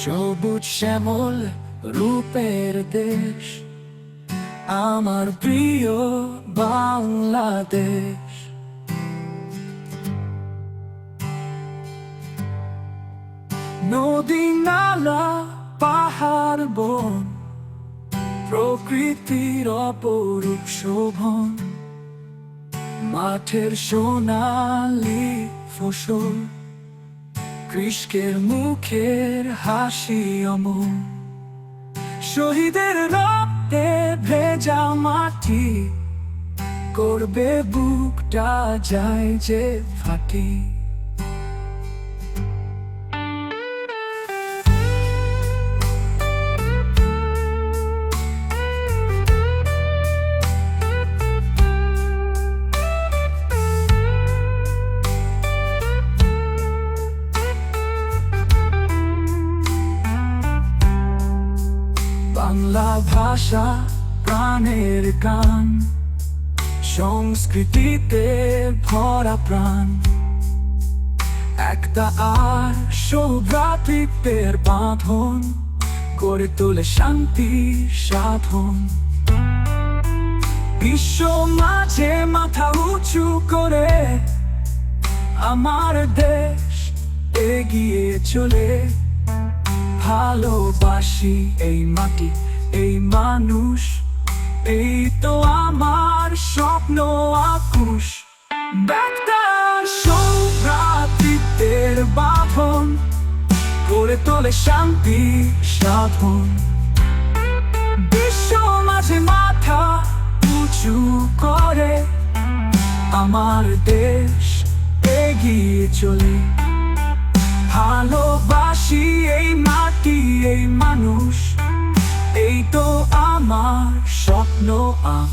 সবুজ শ্যামল রূপের দেশ, আমার প্রিয় বাংলাদেশ। নদী, নালা, পাহাড়, বন, প্রকৃতির অপরূপ শোভন, মাঠের সোনালি ফসল। কৃষকের মুখের হাসি অমন শহীদের রক্তে ভেজা মাটি করবে বুকটা যায় যে ফাটি বাংলা ভাষা প্রাণের গান। সংস্কৃতিতে ভরা প্রাণ। একটা আর সৌভ্রাতৃত্বের বাঁধন গড়ে তোলে শান্তি সাধন। বিশ্ব মাঝে মাথা উঁচু করে আমার দেশ এগিয়ে চলে। ভালোবাসি এই মাটি, এই মানুষ, এই তো আমার স্বপ্ন আকুশ। ব্যাটার সৌভ্রাতৃত্বের বাঁধন করে তোলে শান্তি সাধন। বিশ্ব মাঝে মাথা উঁচু করে, আমার দেশ এগিয়ে চলে। ভালোবাসি এই মানুষ এই তো আমার স্বপ্ন আঁক